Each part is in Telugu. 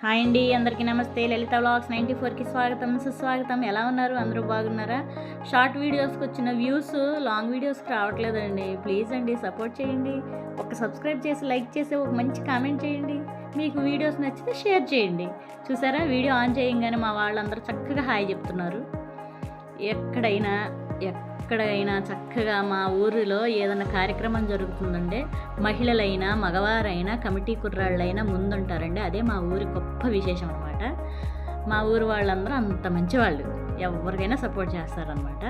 హాయ్ అండి అందరికీ నమస్తే. లలిత వ్లాగ్స్ నైంటీ ఫోర్కి స్వాగతం సుస్వాగతం. ఎలా ఉన్నారు? అందరూ బాగున్నారా? షార్ట్ వీడియోస్కి వచ్చిన వ్యూస్ లాంగ్ వీడియోస్కి రావట్లేదండి. ప్లీజ్ అండి సపోర్ట్ చేయండి. ఒక సబ్స్క్రైబ్ చేసి లైక్ చేసి ఒక మంచి కామెంట్ చేయండి. మీకు వీడియోస్ నచ్చితే షేర్ చేయండి. చూసారా? వీడియో ఆన్ చేయంగానే మా వాళ్ళందరూ చక్కగా హాయ్ చెప్తున్నారు. ఎక్కడైనా ఎక్కడైనా చక్కగా మా ఊరిలో ఏదైనా కార్యక్రమం జరుగుతుందంటే మహిళలైనా మగవారైనా కమిటీ కుర్రాళ్ళైనా ముందుంటారండి. అదే మా ఊరి గొప్ప విశేషం అనమాట మా ఊరు వాళ్ళందరూ అంత మంచి వాళ్ళు ఎవరికైనా సపోర్ట్ చేస్తారనమాట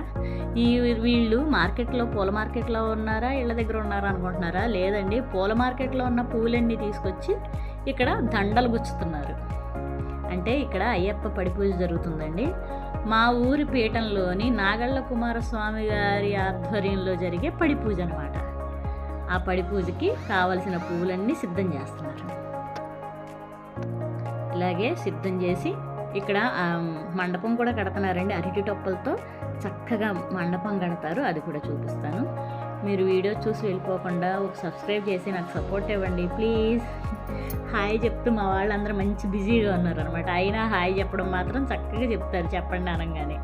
ఈ వీళ్ళు మార్కెట్లో పూల మార్కెట్లో ఉన్నారా ఇళ్ళ దగ్గర ఉన్నారా అనుకుంటున్నారా? లేదండి. పూల మార్కెట్లో ఉన్న పూలన్నీ తీసుకొచ్చి ఇక్కడ దండలు గుచ్చుతున్నారు. అంటే ఇక్కడ అయ్యప్ప పడి పూజ జరుగుతుందండి. మా ఊరి పీఠంలోని నాగళ్ళ కుమారస్వామి గారి ఆధ్వర్యంలో జరిగే పడి పూజ అనమాట ఆ పడి పూజకి కావలసిన పువ్వులన్నీ సిద్ధం చేస్తున్నారు. ఇలాగే సిద్ధం చేసి ఇక్కడ మండపం కూడా కడుతున్నారండి. అరటి టొప్పలతో చక్కగా మండపం కడతారు. అది కూడా చూపిస్తాను. మీరు వీడియో చూసి వెళ్ళిపోకుండా ఒక సబ్స్క్రైబ్ చేసి నాకు సపోర్ట్ ఇవ్వండి ప్లీజ్ హాయ్ చెప్తూ మా వాళ్ళందరూ మంచి బిజీగా ఉన్నారు అనమాట అయినా హాయ్ చెప్పడం మాత్రం చక్కగా చెప్తారు చెప్పండి అనగానే.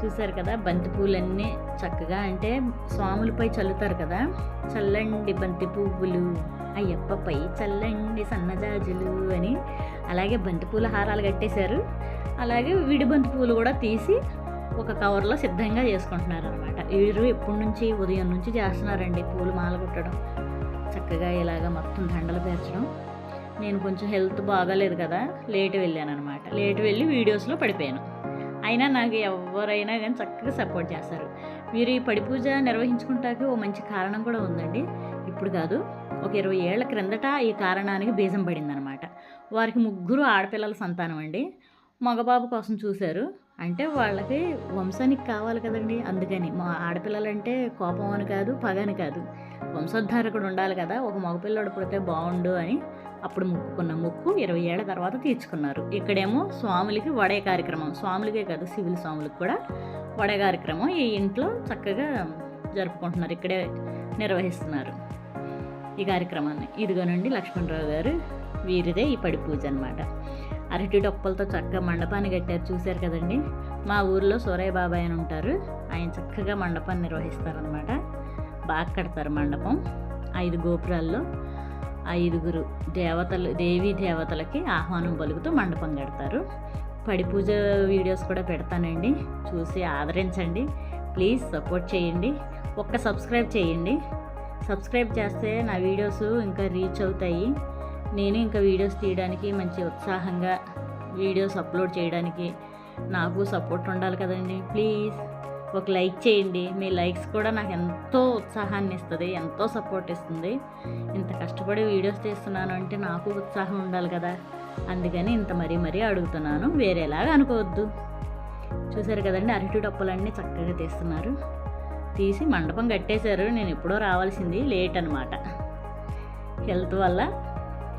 చూసారు కదా బంతిపూలన్నీ చక్కగా అంటే స్వాములపై చల్లుతారు కదా. చల్లండి బంతి పువ్వులు అయ్యప్పపై చల్లండి సన్నజాజులు అని అలాగే బంతి పూల హారాలు కట్టేశారు. అలాగే విడి బంతి పువ్వులు కూడా తీసి ఒక కవర్లో సిద్ధంగా చేసుకుంటున్నారు అనమాట వీరు ఎప్పటి నుంచి ఉదయం నుంచి చేస్తున్నారండి పూలు మాల కుట్టడం. చక్కగా ఇలాగ మొత్తం దండలు పేర్చడం. నేను కొంచెం హెల్త్ బాగాలేదు కదా లేట్ వెళ్ళాను అనమాట లేట్ వెళ్ళి వీడియోస్లో పడిపోయాను. అయినా నాకు ఎవరైనా కానీ చక్కగా సపోర్ట్ చేస్తారు. మీరు ఈ పడి పూజ నిర్వహించుకుంటాకి ఓ మంచి కారణం కూడా ఉందండి. ఇప్పుడు కాదు ఒక ఇరవై ఏళ్ళ క్రిందట ఈ కారణానికి బీజం పడిందనమాట వారికి ముగ్గురు ఆడపిల్లల సంతానం అండి. మగబాబు కోసం చూశారు. అంటే వాళ్ళకి వంశానికి కావాలి కదండి. అందుకని మా ఆడపిల్లలంటే కోపం అని కాదు పగ అని కాదు. వంశోద్ధారకుడు ఉండాలి కదా. ఒక మగపిల్లడు పుడితే బాగుండు అని అప్పుడు ముక్కుకున్న ముక్కు ఇరవై ఏళ్ళ తర్వాత తీర్చుకున్నారు. ఇక్కడేమో స్వాములకి వడే కార్యక్రమం. స్వాములకే కాదు సివిల్ స్వాములకు కూడా వడే కార్యక్రమం ఈ ఇంట్లో చక్కగా జరుపుకుంటున్నారు. ఇక్కడే నిర్వహిస్తున్నారు ఈ కార్యక్రమాన్ని. ఇదిగోనండి లక్ష్మణరావు గారు వీరిదే ఈ పడి పూజ అనమాట అరటి డొప్పలతో చక్కగా మండపాన్ని కట్టారు. చూశారు కదండి? మా ఊర్లో సూరయ్య బాబాయ్ అని ఉంటారు. ఆయన చక్కగా మండపాన్ని నిర్వహిస్తారనమాట బాగా కడతారు మండపం. ఐదు గోపురాల్లో ఐదుగురు దేవతలు దేవీ దేవతలకి ఆహ్వానం పలుకుతూ మండపం కడతారు. పడి పూజ వీడియోస్ కూడా పెడతానండి. చూసి ఆదరించండి. ప్లీజ్ సపోర్ట్ చేయండి. ఒక్క సబ్స్క్రైబ్ చేయండి. సబ్స్క్రైబ్ చేస్తే నా వీడియోస్ ఇంకా రీచ్ అవుతాయి. నేను ఇంకా వీడియోస్ తీయడానికి మంచి ఉత్సాహంగా వీడియోస్ అప్లోడ్ చేయడానికి నాకు సపోర్ట్ ఉండాలి కదండి. ప్లీజ్ ఒక లైక్ చేయండి. మీ లైక్స్ కూడా నాకు ఎంతో ఉత్సాహాన్ని ఇస్తుంది ఎంతో సపోర్ట్ ఇస్తుంది. ఇంత కష్టపడి వీడియోస్ తీస్తున్నాను అంటే నాకు ఉత్సాహం ఉండాలి కదా. అందుకని ఇంత మరీ మరీ అడుగుతున్నాను. వేరేలాగా అనుకోవద్దు. చూసారు కదండి అరటి డప్పులన్నీ చక్కగా తీస్తున్నారు. తీసి మండపం కట్టేశారు. నేను ఎప్పుడో రావాల్సింది లేట్ అనమాట హెల్త్ వల్ల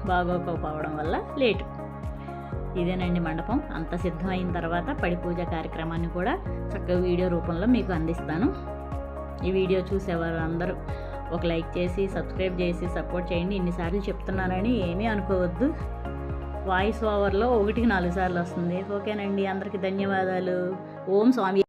బాగోకపోవడం వల్ల లేటు. ఇదేనండి మండపం. అంత సిద్ధమైన తర్వాత పడి పూజ కార్యక్రమాన్ని కూడా చక్కగా వీడియో రూపంలో మీకు అందిస్తాను. ఈ వీడియో చూసేవారు అందరూ ఒక లైక్ చేసి సబ్స్క్రైబ్ చేసి సపోర్ట్ చేయండి. ఇన్నిసార్లు చెప్తున్నానని ఏమీ అనుకోవద్దు. వాయిస్ ఓవర్లో ఒకటికి నాలుగు సార్లు వస్తుంది. ఓకేనండి. అందరికీ ధన్యవాదాలు. ఓం స్వామి